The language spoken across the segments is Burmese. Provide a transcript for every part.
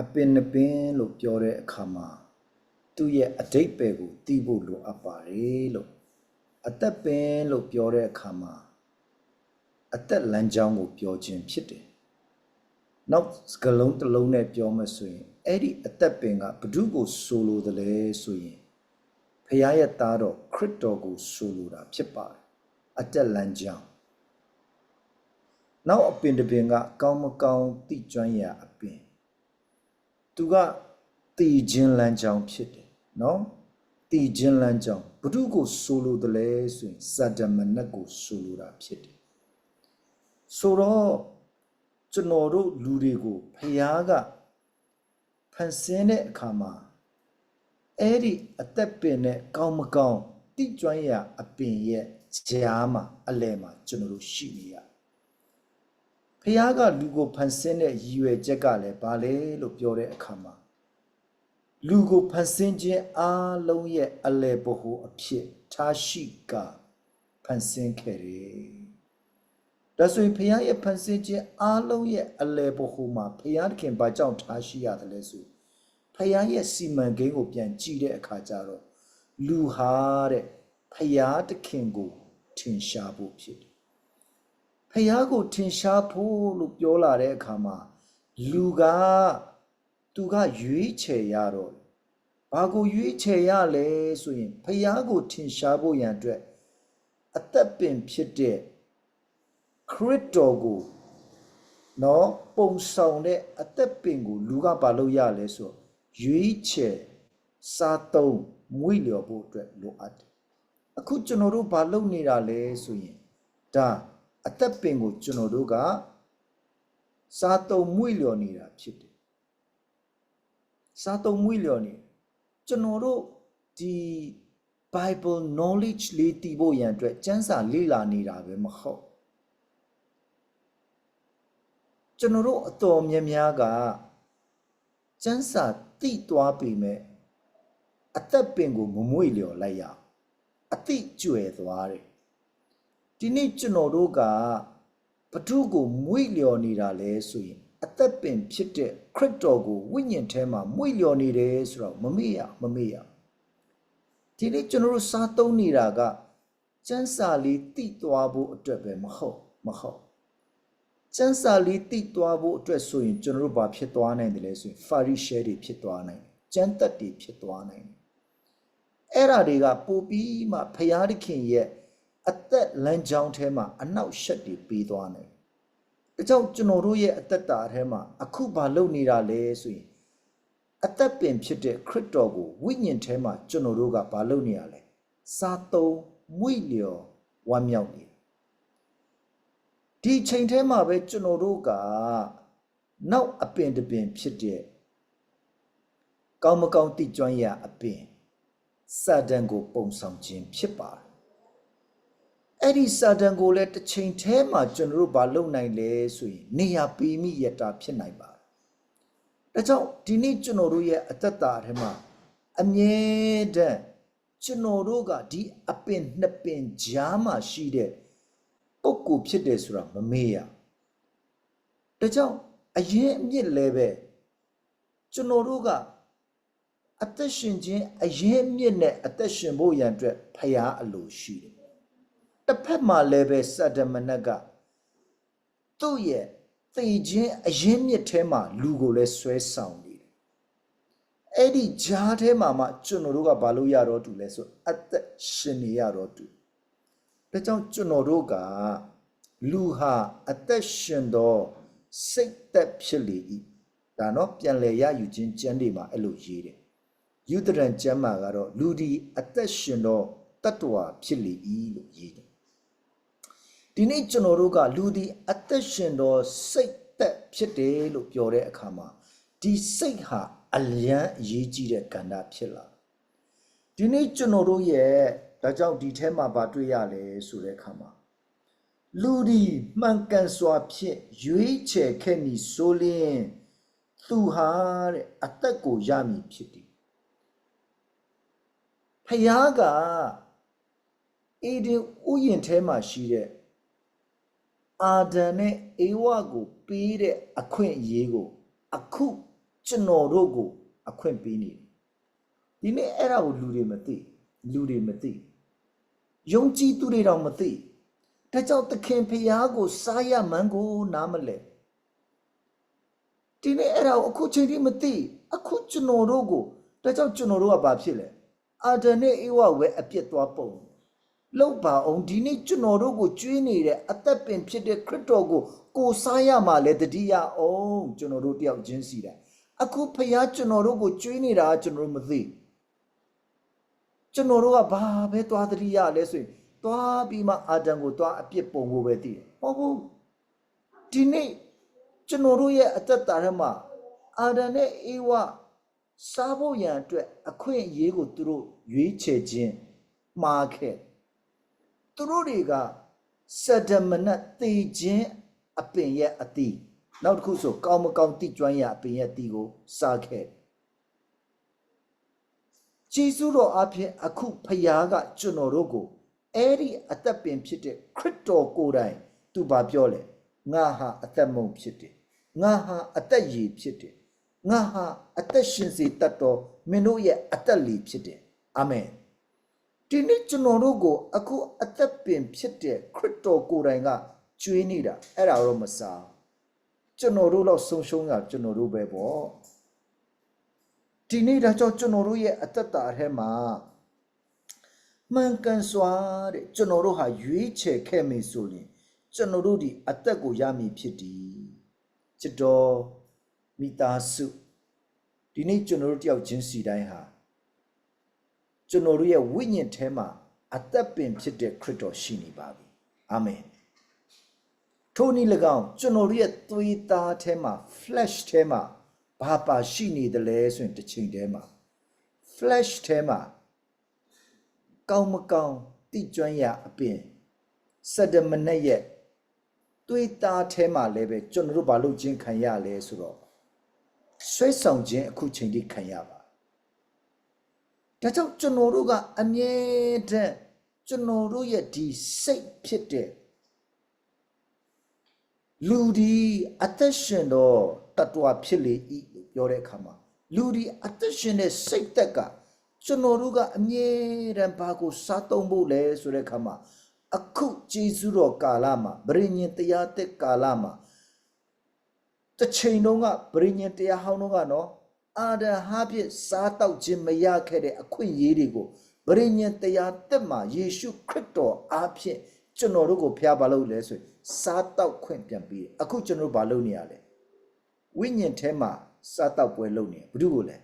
အပင်နှပင်လို့ပြောတဲ့အခါမှာသူ့ရဲ့အတိတ်ပဲကိုသိဖို့လိုအပ်ပါတယ်လို့အသက်ပင်လို့ပြောတဲ့အခါမှာအသက်လမ်းကြောင်းကိုပြောခြင်းဖြစ်တယ်။နောက်စကလုံးတစ်လုံးနဲ့ပြောမှဆိုရင်အဲ့ဒီအသက်ပင်ကဘု து ကိုဆိုလိုတယ်လဲဆိုရင်ဖခင်ရဲ့သားတော်ခရစ်တော်ကိုဆိုလိုတာဖြစ်ပါတယ်။အသက်လမ်းကြောင်းနောက်အပင်တစ်ပင်ကကောင်းမကောင်းသိကျွမ်းရာအပင် သူကတည်ခြင်းလမ်းကြောင်းဖြစ်တယ်နော်တည်ခြင်းလမ်းကြောင်းဘု து ကိုဆိုလိုတယ်လဲဆိုရင်စတမနတ်ကိုဆိုလိုတာဖြစ်တယ်ဆိုတော့ကျွန်တော်တို့လူတွေကိုဖျားကဖန်ဆင်းတဲ့အခါမှာအဲ့ဒီအသက်ပင်နဲ့ကောင်းမကောင်းတိကျွမ်းရာအပင်ရဲ့ကြားမှာအလယ်မှာကျွန်တော်တို့ရှိနေရတယ် ဖះကလူကိုဖန်ဆင်းတဲ့ရည်ရွယ်ချက်ကလည်းဘာလဲလို့ပြောတဲ့အခါမှာလူကိုဖန်ဆင်းခြင်းအားလုံးရဲ့အလယ်ဘဟုအဖြစ်ထားရှိကဖန်ဆင်းခဲ့တယ်။ဒါဆိုရင်ဖះရဲ့ဖန်ဆင်းခြင်းအားလုံးရဲ့အလယ်ဘဟုမှာဖះသခင်ဘာကြောင့်ထားရှိရတယ်လဲဆိုဖះရဲ့စီမံကိန်းကိုပြန်ကြည့်တဲ့အခါကျတော့လူဟာတဲ့ဖះသခင်ကိုထင်ရှားဖို့ဖြစ်တယ် ဖះကိုထင်ရှားဖို့လို့ပြောလာတဲ့အခါမှာလူကသူကရွေးချယ်ရတော့ဘာကိုရွေးချယ်ရလဲဆိုရင်ဖះကိုထင်ရှားဖို့ရန်အတွက်အသက်ပင်ဖြစ်တဲ့ခရစ်တော်ကိုနော်ပုံဆောင်တဲ့အသက်ပင်ကိုလူကဘာလို့ရလဲဆိုရွေးချယ်စားသုံးမွေ့လျော်ဖို့အတွက်လိုအပ်တယ်အခုကျွန်တော်တို့ဘာလုပ်နေတာလဲဆိုရင်ဒါ အသက်ပင်ကိုကျွန်တော်တို့ကစားသုံးမွေ့လျော်နေတာဖြစ်တယ်စားသုံးမွေ့လျော်နေကျွန်တော်တို့ဒီ Bible knowledge လေးတည်ဖို့ရန်အတွက်စံစာလေ့လာနေတာပဲမဟုတ်ကျွန်တော်တို့အတော်များများကစံစာတိသွားပြီမဲ့အသက်ပင်ကိုမမွေ့လျော်လိုက်ရအတိကျွယ်သွားတယ် ဒီနေ့ကျွန်တော်တို့ကဘု து ကိုမွေ့လျော်နေတာလဲဆိုရင်အသက်ပင်ဖြစ်တဲ့ခရစ်တော်ကိုဝိညာဉ်ထဲမှာမွေ့လျော်နေတယ်ဆိုတော့မမေ့ရမမေ့ရဒီနေ့ကျွန်တော်တို့စားသုံးနေတာကစံစာလေးတိသွားဖို့အတွက်ပဲမဟုတ်မဟုတ်စံစာလေးတိသွားဖို့အတွက်ဆိုရင်ကျွန်တော်တို့ဘာဖြစ်သွားနိုင်တယ်လဲဆိုရင်ဖာရိရှဲတွေဖြစ်သွားနိုင်တယ်ကျမ်းသက်တွေဖြစ်သွားနိုင်တယ်အဲ့ဓာတွေကပို့ပြီးမှဖရာသခင်ရဲ့ အသက်လမ်းကြောင်းထဲမှာအနောက်ရှက်တွေပေးသွားနိုင်။ဒါကြောင့်ကျွန်တော်တို့ရဲ့အသက်တာထဲမှာအခုဘာလုပ်နေတာလဲဆိုရင်အသက်ပင်ဖြစ်တဲ့ခရစ်တော်ကိုဝိညာဉ်ထဲမှာကျွန်တော်တို့ကဘာလုပ်နေရလဲ။စားသုံးမွေ့လျော်ဝမ်းမြောက်နေဒီချိန်ထဲမှာပဲကျွန်တော်တို့ကနောက်အပင်တပင်ဖြစ်တဲ့ကောင်းမကောင်းတိကျွမ်းရာအပင်စာတန်ကိုပုံဆောင်ခြင်းဖြစ်ပါတယ် အဲ့ဒီစာတန်ကိုလည်းတစ်ချိန်တည်းမှာကျွန်တော်တို့မလုပ်နိုင်လဲဆိုရင်နေရာပီမိရတာဖြစ်နိုင်ပါတယ်။ဒါကြောင့်ဒီနေ့ကျွန်တော်တို့ရဲ့အသက်တာထဲမှာအမြဲတမ်းကျွန်တော်တို့ကဒီအပင်နှစ်ပင်ကြားမှာရှိတဲ့ပုဂ္ဂိုလ်ဖြစ်တယ်ဆိုတာမမေ့ရ။ဒါကြောင့်အရင်အမြစ်လဲပဲကျွန်တော်တို့ကအသက်ရှင်ခြင်းအရင်အမြစ်နဲ့အသက်ရှင်ဖို့ရန်အတွက်ဖရားအလိုရှိတယ် တစ်ဖက်မှာလည်းပဲစတမနက်ကသူ့ရဲ့သေခြင်းအရင်မြစ်ထဲမှာလူကိုလည်းဆွဲဆောင်နေတယ်အဲ့ဒီဂျားထဲမှာမှကျွန်တော်တို့ကဘာလို့ရတော့တူလဲဆိုအသက်ရှင်နေရတော့တူဒါကြောင့်ကျွန်တော်တို့ကလူဟာအသက်ရှင်တော့စိတ်သက်ဖြစ်လေ၏ဒါတော့ပြန်လည်ရယူခြင်းကျမ်းတွေမှာအဲ့လိုရေးတယ်ယူဒရန်ကျမ်းမှာကတော့လူဒီအသက်ရှင်တော့တတ္တဝါဖြစ်လေ၏လို့ရေးတယ် ဒီနေ့ကျွန်တော်တို့ကလူဒီအသက်ရှင်သောစိတ်သက်ဖြစ်တယ်လို့ပြောတဲ့အခါမှာဒီစိတ်ဟာအလျံအရေးကြီးတဲ့ကဏ္ဍဖြစ်လာဒီနေ့ကျွန်တော်တို့ရဲ့ဒါကြောင့်ဒီထဲမှာဗာတွေ့ရလဲဆိုတဲ့အခါမှာလူဒီမှန်ကန်စွာဖြင့်ရွေးချယ်ခဲ့မည်ဆိုလျင်သူဟာတဲ့အသက်ကိုရမည်ဖြစ်တယ်ဖယားကအေဒင်ဥယျင်ထဲမှာရှိတဲ့ အာဒံနဲ့အေဝါကိုပေးတဲ့အခွင့်အရေးကိုအခုကျွန်တော်တို့ကို အခွင့်ပေးနေတယ်ဒီနေ့အဲ့ဒါကိုလူတွေမသိလူတွေမသိယုံကြည်သူတွေတော့မသိဒါကြောင့်သခင်ဖျားကိုစားရမှန်းကိုနားမလဲဒီနေ့အဲ့ဒါကိုအခုချိန်ထိမသိအခုကျွန်တော်တို့ကိုဒါကြောင့်ကျွန်တော်တို့ကဘာဖြစ်လဲအာဒန်နဲ့အေဝဝဲအပြစ်သွားပုံ လောက်ပါအောင်ဒီနေ့ကျွန်တော်တို့ကိုကျွေးနေတဲ့အသက်ပင်ဖြစ်တဲ့ခရစ်တော်ကိုကိုစားရမှလဲတတိယအောင်ကျွန်တော်တို့တယောက်ချင်းစီတယ်အခုဖျားကျွန်တော်တို့ကိုကျွေးနေတာကကျွန်တော်တို့မသိကျွန်တော်တို့ကဘာပဲသွားတတိယလဲဆိုရင်သွားပြီးမှအာဒန်ကိုသွားအပြစ်ပုံဖို့ပဲတည်တယ်ဟုတ်ဘူးဒီနေ့ကျွန်တော်တို့ရဲ့အသက်တာထဲမှာအာဒန်နဲ့အေဝစားဖို့ရန်အတွက်အခွင့်အရေးကိုသူတို့ရွေးချယ်ခြင်းမှားခဲ့ သူတို့တွေကစဒမနတ်တေခြင်းအပင်ရဲ့အတီးနောက်တစ်ခုဆိုကောင်းမကောင်းတိကျွမ်းရအပင်ရဲ့အတီးကိုစားခဲ့ဂျေဇုတော်အဖင်အခုဖယားကကျွန်တော်တို့ကိုအဲ့ဒီအသက်ပင်ဖြစ်တဲ့ခရစ်တော်ကိုယ်တိုင်သူဘာပြောလဲငါဟာအသက်မုံဖြစ်တယ်ငါဟာအသက်ရည်ဖြစ်တယ်ငါဟာအသက်ရှင်စေတတ်တော်မင်းတို့ရဲ့အသက်လီဖြစ်တယ်အာမင် ဒီနေ့ကျွန်တော်တို့ကိုအခုအသက်ပင်ဖြစ်တဲ့ခရစ်တော်ကိုယ်တိုင်ကကျွေးနေတာအဲ့ဒါတော့မစားကျွန်တော်တို့တော့ဆုံးရှုံးတာကျွန်တော်တို့ပဲပေါ့ဒီနေ့ဒါကြောင့်ကျွန်တော်တို့ရဲ့အသက်တာထဲမှာမှန်ကန်စွာတဲ့ကျွန်တော်တို့ဟာရွေးချယ်ခဲ့မယ်ဆိုရင်ကျွန်တော်တို့ဒီအသက်ကိုရမည်ဖြစ်သည်ချစ်တော်မိသားစုဒီနေ့ကျွန်တော်တို့တယောက်ချင်းစီတိုင်းဟာ ကျွန်တော်တို့ရဲ့ဝိညာဉ်ထဲမှာအသက်ပင်ဖြစ်တဲ့ခရစ်တော်ရှိနေပါပြီအာမင်ထိုနည်း၎င်းကျွန်တော်တို့ရဲ့သွေးသားထဲမှာ flesh ထဲမှာဘာပါရှိနေတယ်လဲဆိုရင်တစ်ချိန်တည်းမှာ flesh ထဲမှာကောင်းမကောင်းတိကျွမ်းရအပင်စက်တမနဲ့ရဲ့သွေးသားထဲမှာလည်းပဲကျွန်တော်တို့ဘာလို့ခြင်းခံရလဲဆိုတော့ဆွဲဆောင်ခြင်းအခုချိန်ထိခံရပါ ဒါကြောင့်ကျွန်တော်တို့ကအမြဲတမ်းကျွန်တော်တို့ရဲ့ဒီစိတ်ဖြစ်တဲ့လူဒီအသက်ရှင်တော့တတ္တဝဖြစ်လေဤလို့ပြောတဲ့အခါမှာလူဒီအသက်ရှင်တဲ့စိတ်သက်ကကျွန်တော်တို့ကအမြဲတမ်းဘာကိုစားသုံးဖို့လဲဆိုတဲ့အခါမှာအခုဂျေဇုတော်ကာလမှာဗြိညင်တရားသက်ကာလမှာတစ်ချိန်တုန်းကဗြိညင်တရားဟောင်းတုန်းကနော် အာဒံဟာဖြစ်စားတောက်ခြင်းမရခဲ့တဲ့အခွင့်အရေးတွေကိုဗြိညင်တရားသက်မှာယေရှုခရစ်တော်အားဖြင့်ကျွန်တော်တို့ကိုဖျားပါလို့လဲဆိုရင်စားတောက်ခွင့်ပြန်ပြီးအခုကျွန်တော်တို့ဘာလုပ်နေရလဲဝိညာဉ်ထဲမှာစားတောက်ပွဲလုပ်နေဘု து ကိုလဲ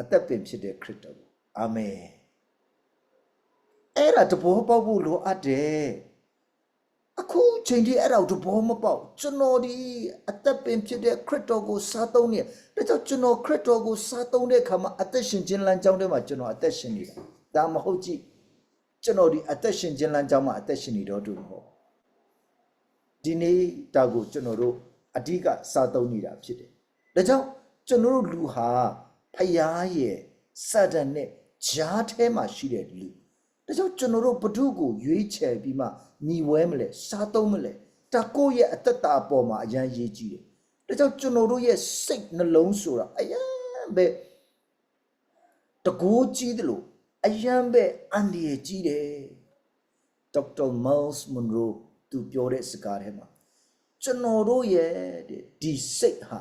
အသက်ပင်ဖြစ်တဲ့ခရစ်တော်ကိုအာမင်အဲ့ဒါတဘောပေါက်ဖို့လိုအပ်တယ် အခုချိန်ထိအဲ့ဒါကိုတဘောမပေါက်ကျွန်တော်ဒီအသက်ပင်ဖြစ်တဲ့ခရစ်တော်ကိုစားသုံးနေဒါကြောင့်ကျွန်တော်ခရစ်တော်ကိုစားသုံးတဲ့အခါမှာအသက်ရှင်ခြင်းလမ်းကြောင်းထဲမှာကျွန်တော်အသက်ရှင်နေတာဒါမဟုတ်ကြည့်ကျွန်တော်ဒီအသက်ရှင်ခြင်းလမ်းကြောင်းမှာအသက်ရှင်နေတော့တူမဟုတ်ဒီနေ့တာကိုကျွန်တော်တို့အဓိကစားသုံးနေတာဖြစ်တယ်ဒါကြောင့်ကျွန်တော်တို့လူဟာဖယားရဲ့စတန်နဲ့ဂျားထဲမှာရှိတဲ့လူဒါကြောင့်ကျွန်တော်တို့ဘ ᱹ ကိုရွေးချယ်ပြီးမှ ညီဝဲမလဲစားသုံးမလဲဒါကိုယ့်ရဲ့အသက်တာအပေါ်မှာအရန်ရေးကြည့်တယ်ဒါကြောင့်ကျွန်တော်တို့ရဲ့စိတ်နှလုံးဆိုတာအရန်ပဲတကိုးကြီးတယ်လို့အရန်ပဲအန်ဒီရဲ့ကြီးတယ်ဒေါက်တာမော့စ်မွန်ရိုသူပြောတဲ့စကားထဲမှာကျွန်တော်တို့ရဲ့တဲ့ဒီစိတ်ဟာ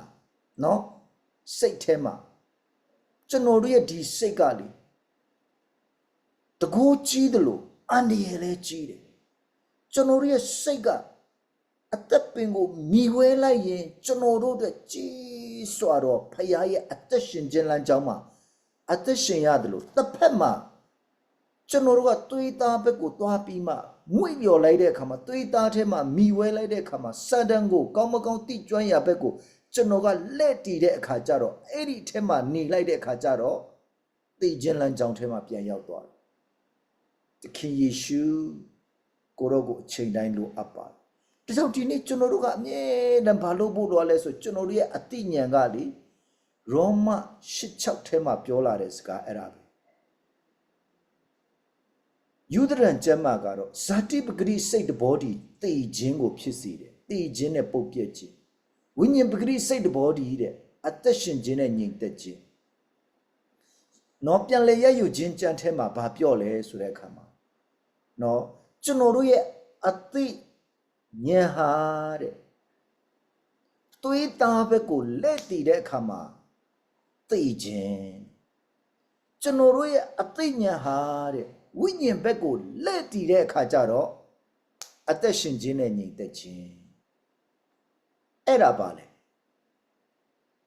နော်စိတ်ထဲမှာကျွန်တော်တို့ရဲ့ဒီစိတ်ကလေတကိုးကြီးတယ်လို့အန်ဒီရဲ့လည်းကြီးတယ် ကျွန်တော်တို့ရဲ့စိတ်ကအသက်ပင်ကိုမြည်ဝဲလိုက်ရင်ကျွန်တော်တို့အတွက်ကြီးစွာတော့ဖခင်ရဲ့အသက်ရှင်ခြင်းလမ်းကြောင်းမှာအသက်ရှင်ရတယ်လို့တစ်ဖက်မှာကျွန်တော်တို့ကသွေးသားဘက်ကိုသွားပြီးမှငွေ့လျော်လိုက်တဲ့အခါမှာသွေးသားထဲမှာမြည်ဝဲလိုက်တဲ့အခါမှာစတန်ကိုကောင်းမကောင်းတိကျွမ်းရဘက်ကိုကျွန်တော်ကလက်တည်တဲ့အခါကျတော့အဲ့ဒီထဲမှာหนีလိုက်တဲ့အခါကျတော့သိခြင်းလမ်းကြောင်းထဲမှာပြန်ရောက်သွားတယ်။သခင်ယေရှု ကိုရောကိုအချိန်တိုင်းလိုအပ်ပါတယ်။ဒါကြောင့်ဒီနေ့ကျွန်တော်တို့ကအမြဲတမ်းဘာလို့ဖို့လိုလဲဆိုကျွန်တော်တို့ရဲ့အသိဉာဏ်ကလေရောမ86ထဲမှာပြောလာတဲ့စကားအဲ့ဒါပဲ။ယူဒရန်ကျမ်းမာကတော့ဇာတိပဂရိစိတ်တဘောဒီတည်ခြင်းကိုဖြစ်စေတယ်။တည်ခြင်းနဲ့ပုတ်ပြက်ခြင်းဝိညာဉ်ပဂရိစိတ်တဘောဒီတဲ့အသက်ရှင်ခြင်းနဲ့ညီသက်ခြင်းနော်ပြန်လေရယူခြင်းကြံထဲမှာဘာပြောလဲဆိုတဲ့အခါမှာနော် ကျွန်တော်တို့ရဲ့အသိဉာဏ်ဟာတဲ့သွေးသားဘက်ကိုလက်တည်တဲ့အခါမှာသိခြင်းကျွန်တော်တို့ရဲ့အသိဉာဏ်ဟာတဲ့ဝိညာဉ်ဘက်ကိုလက်တည်တဲ့အခါကျတော့အသက်ရှင်ခြင်းနဲ့ညီသက်ခြင်းအဲ့ဒါပါလေ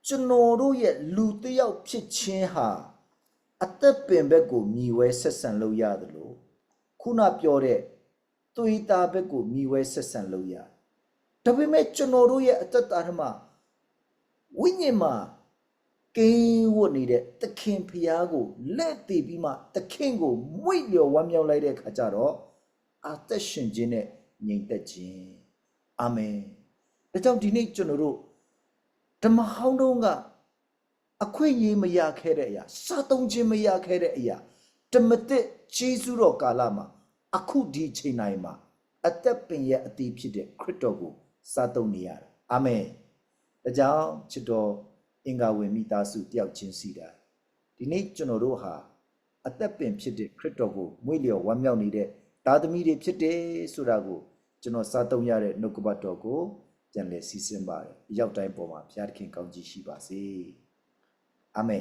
ကျွန်တော်တို့ရဲ့လူတစ်ယောက်ဖြစ်ခြင်းဟာအသက်ပင်ဘက်ကိုမြည်ဝဲဆက်ဆံလို့ရတယ်လို့ခုနပြောတဲ့ သွေးသားဘက်ကိုမြည်ဝဲဆက်ဆံလို့ရတယ်ဒါပေမဲ့ကျွန်တော်တို့ရဲ့အသက်တာထဲမှာဝိညာဉ်မှာကိန်းဝတ်နေတဲ့သခင်ဖျားကိုလက်တည်ပြီးမှသခင်ကိုမွေ့လျော်ဝမ်းမြောက်လိုက်တဲ့အခါကျတော့အသက်ရှင်ခြင်းနဲ့ငြိမ်သက်ခြင်းအာမင်ဒါကြောင့်ဒီနေ့ကျွန်တော်တို့ဓမ္မဟောင်းတုံးကအခွင့်အရေးမရခဲ့တဲ့အရာစားသုံးခြင်းမရခဲ့တဲ့အရာဓမ္မတစ်ဂျေဇုတော်ကာလမှာ အခုဒီချိန်တိုင်းမှာအသက်ပင်ရဲ့အသေးဖြစ်တဲ့ခရစ်တော်ကိုစားသုံးနေရတာအာမင်ဒါကြောင့်ချစ်တော်အင်္ဂါဝင်မိသားစုတယောက်ချင်းစီတာဒီနေ့ကျွန်တော်တို့ဟာအသက်ပင်ဖြစ်တဲ့ခရစ်တော်ကိုမွေ့လျော်ဝမ်းမြောက်နေတဲ့သားသမီးတွေဖြစ်တယ်ဆိုတာကိုကျွန်တော်စားသုံးရတဲ့နှုတ်ကပတ်တော်ကိုပြန်လည်စီစဉ်ပါတယ်အရောက်တိုင်းပေါ်မှာဘုရားသခင်ကောင်းကြီးရှိပါစေအာမင်